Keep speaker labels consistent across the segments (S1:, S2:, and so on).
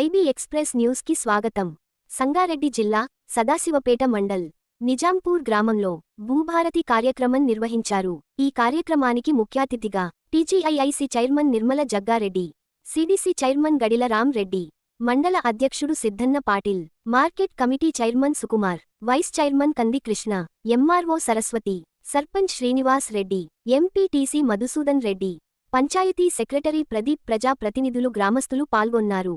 S1: IB express న్యూస్కి స్వాగతం. సంగారెడ్డి జిల్లా సదాశివపేట మండల్ నిజాంపూర్ గ్రామంలో భూభారతి కార్యక్రమం నిర్వహించారు. ఈ కార్యక్రమానికి ముఖ్యాతిథిగా TGIIC chairman Nirmala Jaggareddy CDC chairman Gadila Ram Reddy మండల అధ్యక్షుడు Siddhanna Patil market committee chairman Sukumar vice chairman Kandi Krishna MRO Saraswathi sarpanch Srinivas Reddy MPTC Madhusudan Reddy panchayat secretary Pradeep ప్రజా ప్రతినిధులు గ్రామస్తులు పాల్గొన్నారు.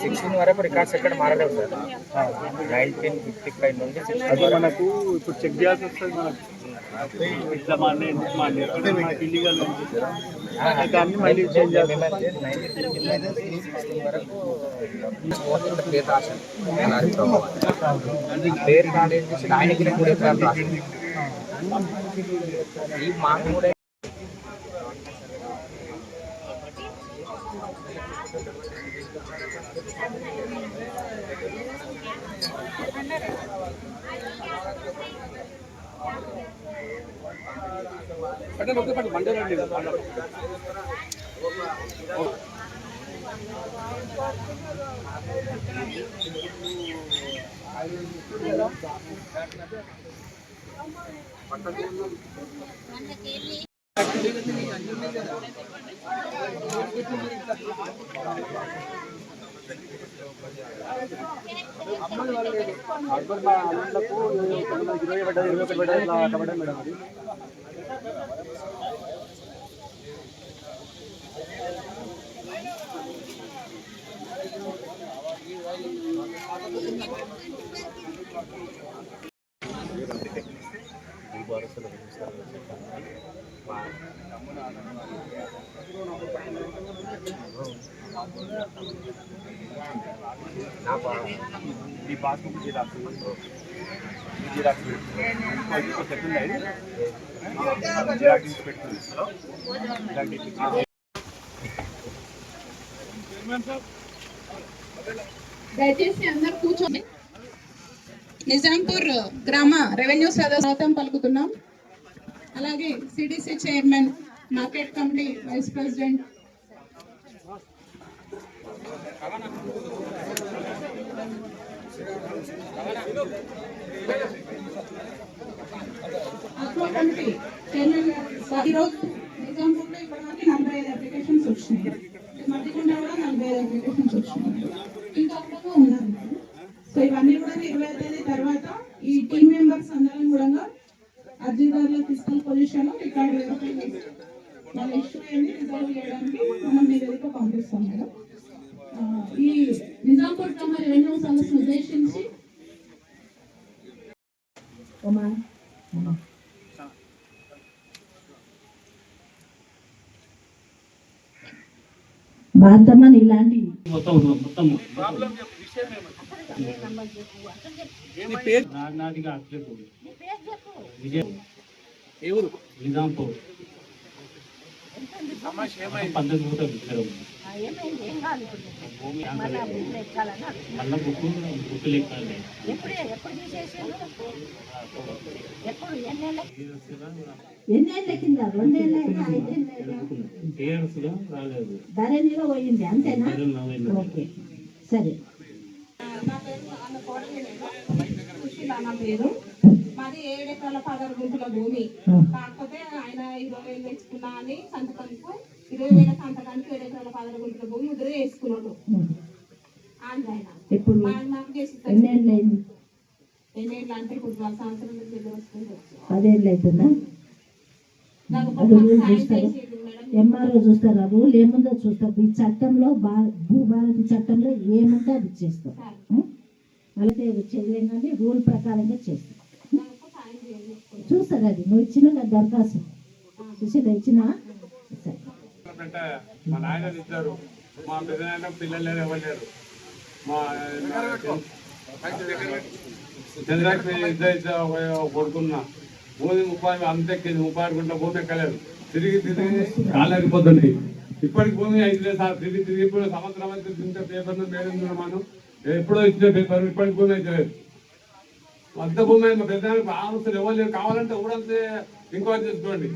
S2: సిక్స్టీన్ వరకు records ఎక్కడ మారలేవు sir. Nineteen fifty five నుండి
S3: అది మనకు ఇప్పుడు చెక్ చేయాల్సి వస్తుంది మనకు. ఇట్లా మానే ఎందుకు మానే అంటే మనకి ఇల్లీగల్ దాన్ని మళ్ళీ చేంజ్ చేయాలి
S2: పేరు రాశాను పేరు కాలేదు ఆయనకి మూడు ఎకరాలు రాశాను ఈ మాకు కూడా
S3: పట్టణ ఒకే పట్టు మండే రండి అక్బర్ మా అన్నలకు ఇరవై పడ్డది ఇరవై ఒకటి పడ్డది ఇట్లా అట్లా మేడం అది
S2: నా
S3: ఈ పాస్బుక్ జిరాక్స్ జిరాక్స్ జిరాక్స్
S4: దయచేసి అందరు కూర్చోండి. నిజాంపూర్ గ్రామ రెవెన్యూ సదస్సు పలుకుతున్నాం. అలాగే CDC chairman market committee vice president aqua committee chairman గారు ఈరోజు నిజాంపూర్లో ఇప్పటివరకు నలభై ఐదు అప్లికేషన్స్ వచ్చినాయి. కూడా నలభై ఐదు అప్లికేషన్స్ వచ్చినాయి. ఇంకా ఉన్నారు. సో ఇవన్నీ కూడా ఇరవై తేదీ తర్వాత ఈ టీమ్ మెంబర్స్ అందరం కూడా అర్జీదారుల ఫిజికల్ పొజిషన్ రికార్డు వాళ్ళ ఇష్యూ రిజాల్వ్ చేయడానికి మనం పంపిస్తాం మేడం. ఈ నిజాంపూర్ గ్రామ రెవెన్యూ సంవత్సరం ఉద్దేశించి
S5: బాధమని ఇలాంటి
S3: మొత్తం మొత్తం నాదిగా అట్లేదు నిజాంపూర్. పద్ధతి కూడా విగ్రహం మళ్ళా బుక్కు బుక్కు లెక్కాలి
S5: ఎన్నేళ్ళ కింద రెండేళ్ళైనా ఐదేళ్ళైనా
S3: టీఆర్ఎస్లో రాలేదు
S5: ధరణిలో పోయింది అంతేనా ఓకే. సరే.
S4: నా పేరు నా పేరు ఏడు ఎకరాల పదహారు గుంటల భూమి కాకపోతే ఆయన ఇరవై వేలు తెచ్చుకున్నా అని సంతకానికి ఇరవై వేల సంతకానికి ఏడు ఎకరాల పదహారు గుంటల భూమి ముద్ర వేసుకున్నాడు.
S5: ఇప్పుడు
S4: చేసి
S5: ఎన్నేళ్ళు
S4: అంటే ఇప్పుడు సంవత్సరం
S5: పదేళ్ళు అవుతుందా? చూస్తారా? ఎంఆర్ఓ చూస్తారా రూల్ ఏముందో చూస్తారు? ఈ చట్టంలో బా భూభారతి చట్టంలో ఏముందో అది చేస్తాం. ఉం? అలాగే చేయలేం కానీ రూల్ ప్రకారంగా చేస్తాం.
S4: నాకు సాయం చేయండి
S5: చూస్తారు అది. నువ్వు ఇచ్చిన దరఖాస్తు. సుశీల ఇచ్చిన?
S3: మా నాయన ఇద్దరు మా పెద్దనాయన పిల్లలు లేరు మా చంద్రాకి ఇద్దరు ఇద్దరు కొడుకున్నా. భూమి ముప్పై అంత ఎక్కింది ముప్పై ఆరు భూమి ఎక్కలేదు. తిరిగి తిరిగి కాలేకపోతుంది ఇప్పటికి భూమి అయితే సార్ తిరిగి తిరిగి ఇప్పుడు సంవత్సరం అయితే తింటే పేపర్ మేడం మనం ఎప్పుడో ఇచ్చిన పేపర్ ఇప్పటికి భూమి అయితే లేదు. అంత భూమి. మా పెద్దానికి ఆలోచన ఎవరు లేరు. కావాలంటే ఊరంతా ఎంక్వైరీ చేసుకోండి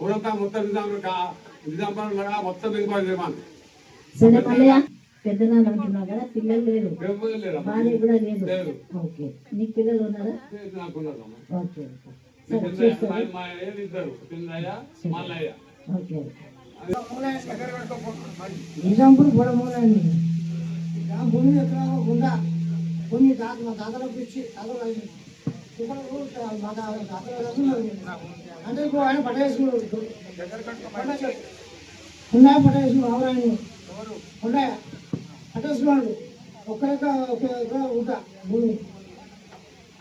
S3: ఊరంతా మొత్తం నిజాం నిజాంపరంగా మొత్తం ఎంక్వైరీ చేయమని
S5: పెద్దనాన్న అంటున్నావు కదా పిల్లలు లేరు. భార్య కూడా లేదు. ఓకే. నీకు పిల్లలు ఉన్నారా. ఓకే
S6: నిజాంపూర్ గొడవని భూమి ఎకరాలు గుండా కొన్ని దాత మా తాతలకు ఇచ్చి తాతలు మా తాత- అంటే ఇప్పుడు ఆయన పట్టేసుకున్నాడు ఉన్నాయి పట్టేసుకున్నాడు ఆయన ఉన్నాయా? పట్టేసుకున్నాడు ఒక్క ఎకరా ఒక ఎకరా ఉంటా భూమి.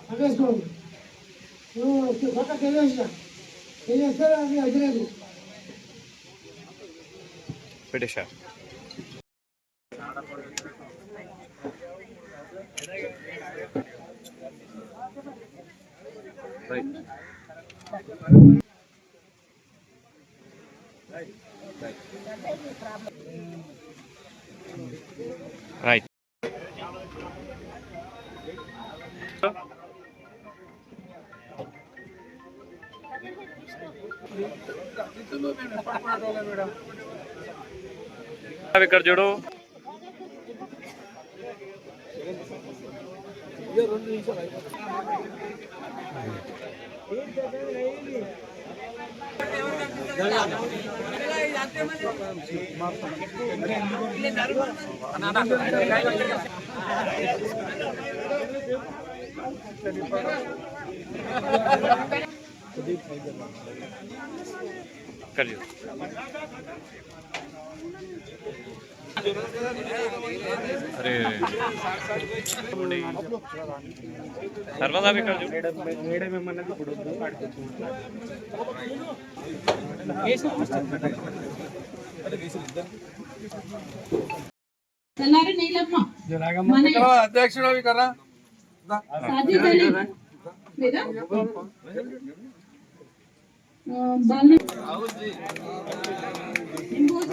S6: పట్టేసుకున్నాడు నువ్వు కొత్త కేజేసిన కేజేస్తే అది అదిలేదు
S2: పెట్టేశారు. రైట్ ఇక్కడ చూడు. ఇక్కడ చూడు మేడం ఇప్పుడు
S4: తెల్లారి నీలమ్మ. మన.
S3: అధ్యక్షుడు కదా
S4: సాజిద్ అలీ ఆ, బాల ఇంకోటి అందరూ ఈ మనయ్య అడవయ్య ఇంకమ్మా,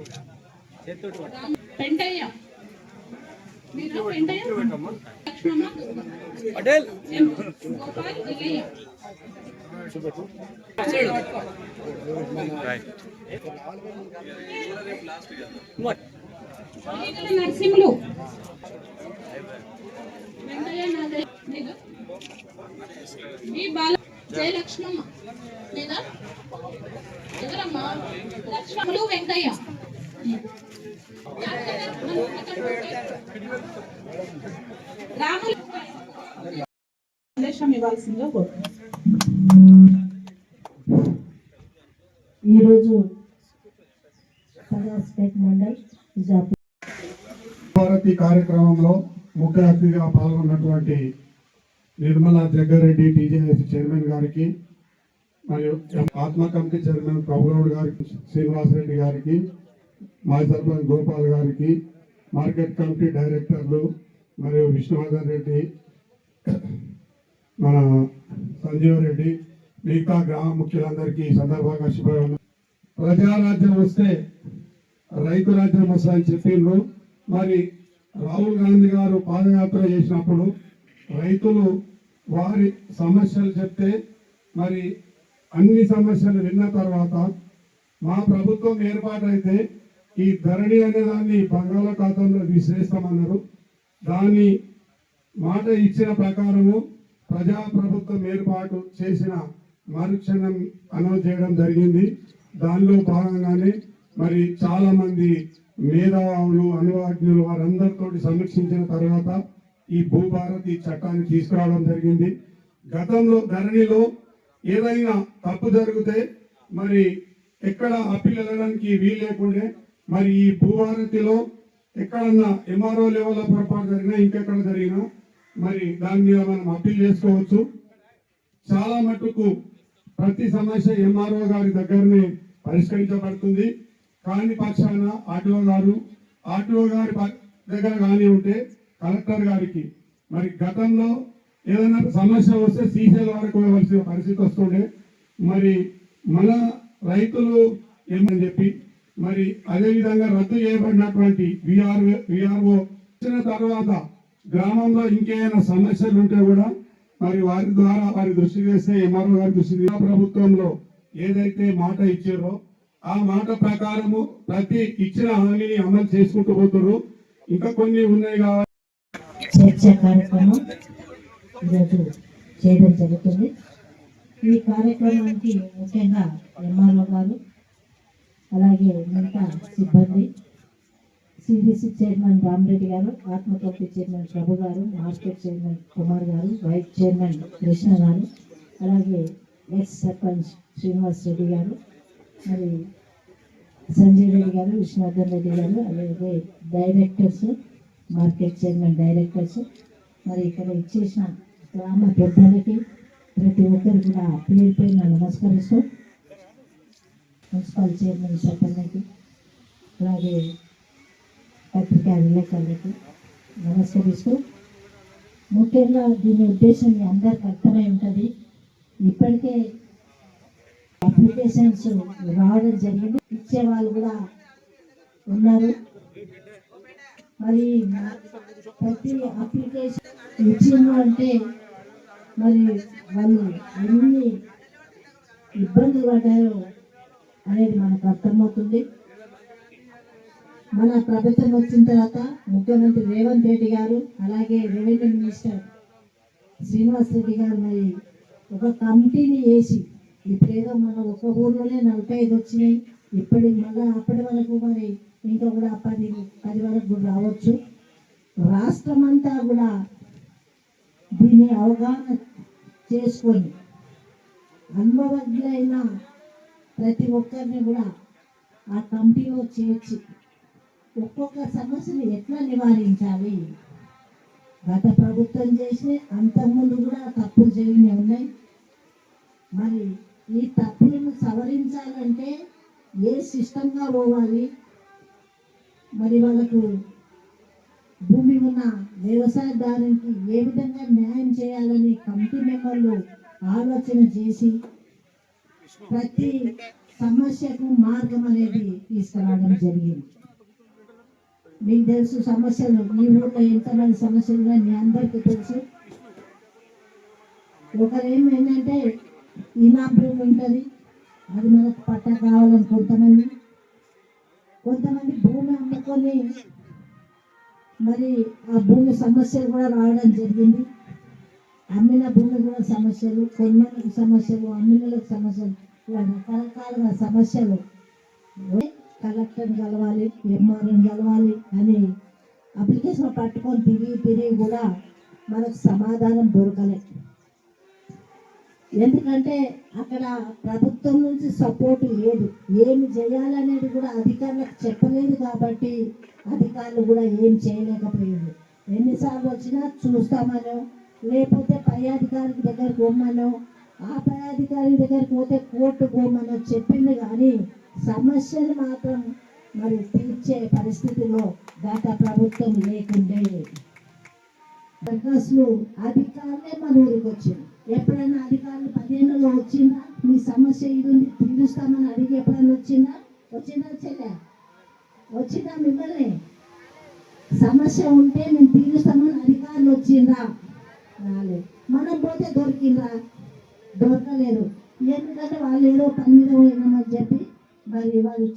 S4: పెంటయ్య. మీరు పెంటయ్య? లక్ష్మమ్మ. గోపాల్ నరసింహులు. ఈ బాల జయలక్ష్మమ్మ లేదా? ఎవరమ్మా? లక్ష్మములు వెంకయ్య. సందేశం ఇవ్వాల్సిందిగా
S5: ఈరోజు మండల్
S7: భారతి కార్యక్రమంలో ముఖ్య అతిథిగా పాల్గొన్నటువంటి నిర్మలా జగ్గారెడ్డి టీజేఎస్ చైర్మన్ గారికి మరియు ఆత్మ కమిటీ చైర్మన్ ప్రభుగౌడ్ గారికి శ్రీనివాస్ రెడ్డి గారికి మాజీ సర్పంచ్ గోపాల్ గారికి మార్కెట్ కమిటీ డైరెక్టర్లు మరియు విష్ణువర్ధన్ రెడ్డి మన సంజీవ్ రెడ్డి మిగతా గ్రామ ముఖ్యులందరికీ ఈ సందర్భంగా శుభాకాంక్షలు. ప్రజారాజ్యం వస్తే రైతు రాజ్యం వస్తుందని చెప్పిండ్రు మరి రాహుల్ గాంధీ గారు పాదయాత్ర చేసినప్పుడు రైతులు వారి సమస్యలు చెప్తే మరి అన్ని సమస్యలు విన్న తర్వాత మా ప్రభుత్వం ఏర్పాటైతే ఈ ధరణి అనే దాన్ని బంగాళాఖాతంలో విసిరేస్తామన్నారు దాన్ని మాట ఇచ్చిన ప్రకారము ప్రజా ప్రభుత్వం ఏర్పాటు చేసిన మరుక్షణం అనౌన్స్ చేయడం జరిగింది. దానిలో భాగంగానే మరి చాలా మంది మేధావులు అనువాజ్ఞులు వారందరితో సమీక్షించిన తర్వాత ఈ భూభారతి చట్టాన్ని తీసుకురావడం జరిగింది. గతంలో ధరణిలో ఏదైనా తప్పు జరిగితే మరి ఎక్కడ అప్పీల్ వెళ్ళడానికి వీలు లేకుండే మరి ఈ భూభారతిలో ఎక్కడన్నా ఎంఆర్ఓ లెవెల్లో పొరపాటు జరిగినా ఇంకెక్కడ జరిగినా మరి దాని మీద మనం అప్పీల్ చేసుకోవచ్చు. చాలా మటుకు ప్రతి సమస్య ఎంఆర్ఓ గారి దగ్గరనే పరిష్కరించబడుతుంది. కాని పక్షాన ఆర్టీఓ గారు ఆర్టీఓ గారి దగ్గర కానీ ఉంటే కలెక్టర్ గారికి మరి గతంలో ఏదైనా సమస్య వస్తే సీసీల వరకు వెళ్ళవలసిన పరిస్థితి వస్తుండే. మరి మన రైతులు ఏమని చెప్పి మరి అదే విధంగా రద్దు చేయబడినటువంటి విఆర్ విఆర్ఓ వచ్చిన తర్వాత గ్రామంలో ఇంకేమైనా సమస్యలు ఉంటే కూడా మరి వారి ద్వారా వారి దృష్టి చేస్తే ఎంఆర్ఓ గారి దృష్టి ప్రభుత్వంలో ఏదైతే మాట ఇచ్చారో ఆ మాట ప్రకారము ప్రతి ఇచ్చిన హామీని అమలు చేసుకుంటూ పోతున్నారు ఇంకా కొన్ని ఉన్నాయి కాబట్టి
S5: చర్చ కార్యక్రమం ఈరోజు చేయడం జరుగుతుంది. ఈ కార్యక్రమానికి ముఖ్యంగా ఎంఆర్ఓ గారు అలాగే ఉన్నంత సిబ్బంది సిబిసి చైర్మన్ రామరెడ్డి గారు ఆత్మకల్పి చైర్మన్ ప్రభు గారు మార్కెట్ చైర్మన్ కుమార్ గారు వైస్ చైర్మన్ కృష్ణ గారు అలాగే ఎక్స్ సర్పంచ్ శ్రీనివాస్ రెడ్డి గారు మరి సంజయ్ రెడ్డి గారు విష్ణువర్ధన్ రెడ్డి గారు అలాగే డైరెక్టర్స్ మార్కెట్ చైర్మన్ డైరెక్టర్స్ మరి ఇక్కడ ఇచ్చేసిన గ్రామ పెద్దలకి ప్రతి ఒక్కరు కూడా పేరు పేరున నమస్కరిస్తూ మున్సిపల్ చైర్మన్ సర్పంచ్కి అలాగే పత్రికా విలేకరులకి నమస్కరిస్తూ ముఖ్యంగా దీని ఉద్దేశం మీ అందరికి అర్థమై ఉంటుంది. ఇప్పటికే అప్లికేషన్స్ రావడం జరిగింది. ఇచ్చే వాళ్ళు కూడా ఉన్నారు. మరి ప్రతి అప్లికేషన్ ఇచ్చిండ్రు అంటే మరి వాళ్ళు ఎన్ని ఇబ్బందులు పడ్డారో అనేది మనకు అర్థమవుతుంది. మన ప్రభుత్వం వచ్చిన తర్వాత ముఖ్యమంత్రి రేవంత్ రెడ్డి గారు అలాగే రెవెన్యూ మినిస్టర్ శ్రీనివాస్ రెడ్డి గారు మరి ఒక కమిటీని వేసి ఇప్పుడేదో మన ఒక ఊర్లోనే నలభై ఐదు వచ్చినాయి. ఇప్పటి మళ్ళీ అప్పటి వరకు మరి ఇంకా కూడా పది పది వరకు కూడా రావచ్చు. రాష్ట్రం అంతా కూడా దీన్ని అవగాహన చేసుకొని అనుభవజ్ఞులైన ప్రతి ఒక్కరిని కూడా ఆ కమిటీలో చేర్చి ఒక్కొక్క సమస్యను ఎట్లా నివారించాలి? గత ప్రభుత్వం చేసిన అంతకుముందు కూడా తప్పులు జరిగినవి ఉన్నాయి. మరి ఈ తప్పులను సవరించాలంటే ఏ సిస్టంగా పోవాలి? మరి వాళ్ళకు భూమి ఉన్న వ్యవసాయదారునికి ఏ విధంగా న్యాయం చేయాలని కమిటీ మెంబర్లు ఆలోచన చేసి ప్రతి సమస్యకు మార్గం అనేది తీసుకురావడం జరిగింది. మీకు తెలుసు సమస్యలు మీ ఊళ్ళో ఎంతమంది సమస్యలు మీ అందరికీ తెలుసు. ఒకరు ఏమైందంటే ఈనా భూమి ఉంటుంది అది మనకు పట్ట కావాలని కొంతమంది. కొంతమంది భూమి అమ్ముకొని మరి ఆ భూమి సమస్యలు కూడా రావడం జరిగింది. అమ్మిన భూమి కూడా సమస్యలు కొన్నలకు సమస్యలు అమ్మినలకు సమస్యలు ఇలా రకరకాలుగా సమస్యలు. కలెక్టర్ని కలవాలి ఎంఆర్ఓని కలవాలి అని అప్లికేషన్ పట్టుకొని తిరిగి తిరిగి కూడా మనకు సమాధానం దొరకలేదు ఎందుకంటే అక్కడ ప్రభుత్వం నుంచి సపోర్ట్ లేదు. ఏమి చేయాలనేది కూడా అధికారులకు చెప్పలేదు కాబట్టి అధికారులు కూడా ఏం చేయలేకపోయారు. ఎన్నిసార్లు వచ్చినా చూస్తామనో లేకపోతే పై అధికారి దగ్గర పోమనో ఆ పై అధికారి దగ్గర పోతే కోర్టు పోమనో చెప్పింది కానీ సమస్యలు మాత్రం మరి తీర్చే పరిస్థితిలో గత ప్రభుత్వం లేకుండే. దరఖాస్తులు అధికారులే మన ఊరికి వచ్చింది ఎప్పుడైనా అధికారులు పదిహేనులో వచ్చిందా మీ సమస్య ఇది ఉంది తీరుస్తామని అడిగి ఎప్పుడైనా వచ్చిందా వచ్చిందా చెల్లె? వచ్చిందా మిమ్మల్ని? సమస్య ఉంటే మేము తీరుస్తామని అధికారులు వచ్చిందా రాలేదు. మనం పోతే దొరికిందా దొరకలేదు. ఎందుకంటే వాళ్ళు ఏదో పని మీద పోయినామని చెప్పి మరి వాళ్ళు